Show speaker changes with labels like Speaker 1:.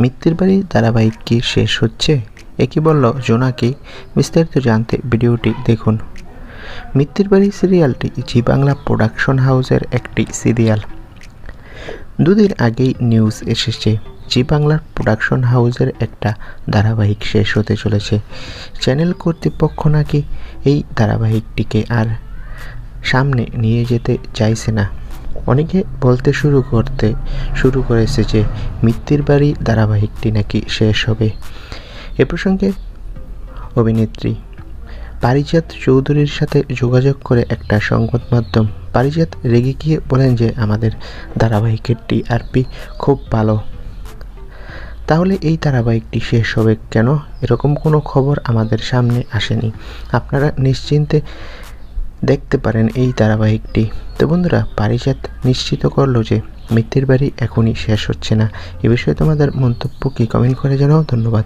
Speaker 1: মৃত্যুর বাড়ি ধারাবাহিক কি শেষ হচ্ছে। একই বলল, জোনাকি, বিস্তারিত জানতে ভিডিওটি দেখুন। মৃত্যুর বাড়ি সিরিয়ালটি জি বাংলা প্রোডাকশন হাউসের একটি সিরিয়াল। দুদিন আগেই নিউজ এসেছে, জি বাংলার প্রোডাকশন হাউসের একটা ধারাবাহিক শেষ হতে চলেছে। চ্যানেল কর্তৃপক্ষ নাকি এই ধারাবাহিকটিকে আর সামনে নিয়ে যেতে চাইছে না। অনেকে বলতে শুরু করতে শুরু করেছে যে মৃত্যুর বাড়ি ধারাবাহিকটি নাকি শেষ হবে। এ প্রসঙ্গে অভিনেত্রী পারিজাত চৌধুরীর সাথে যোগাযোগ করে একটা সংবাদ মাধ্যম পারিজাত রেগে গিয়ে বলেন যে আমাদের ধারাবাহিকের টিআরপি খুব ভালো। তাহলে এই ধারাবাহিকটি শেষ হবে কেন? এরকম কোনো খবর আমাদের সামনে আসেনি। আপনারা নিশ্চিন্তে দেখতে পারেন এই ধারাবাহিকটি। তো বন্ধুরা, পারিজাত নিশ্চিত করল যে মৃত্যুর বাড়ি এখনই শেষ হচ্ছে না। এ বিষয়ে তোমাদের মন্তব্য কি? কমেন্ট করে জানাও। ধন্যবাদ।